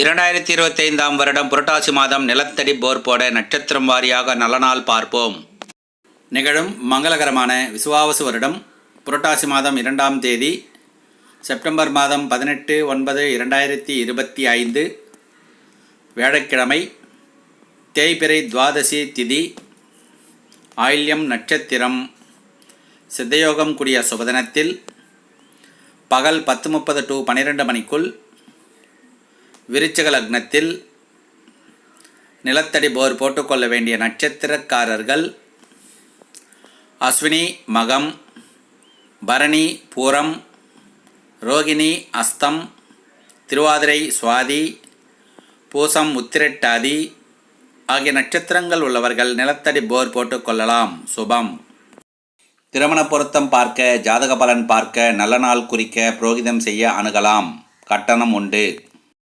இரண்டாயிரத்தி இருபத்தைந்தாம் வருடம் புரட்டாசி மாதம் நிலத்தடி போர் போட நட்சத்திரம் வாரியாக நல்ல நாள் பார்ப்போம். நிகழும் மங்களகரமான விசுவாவசு வருடம். புரட்டாசி மாதம் இரண்டாம் தேதி செப்டம்பர் மாதம் பதினெட்டு ஒன்பது இரண்டாயிரத்தி இருபத்தி ஐந்து வியாழக்கிழமை தேய்பிறை துவாதசி திதி ஆயில்யம் நட்சத்திரம் சித்தயோகம் கூடிய சுபதினத்தில் பகல் பத்து முப்பது டு பன்னிரெண்டு மணிக்குள் விருச்சக லக்னத்தில் நிலத்தடி போர் போட்டுக்கொள்ள வேண்டிய நட்சத்திரக்காரர்கள் அஸ்வினி மகம் பரணி பூரம் ரோகிணி அஸ்தம் திருவாதிரை சுவாதி பூசம் உத்திரட்டாதி ஆகிய நட்சத்திரங்கள் உள்ளவர்கள் நிலத்தடி போர் போட்டுக்கொள்ளலாம். சுபம். திருமண பொருத்தம் பார்க்க ஜாதக பலன் பார்க்க நல்ல நாள் குறிக்க புரோகிதம் செய்ய அணுகலாம். கட்டணம் உண்டு.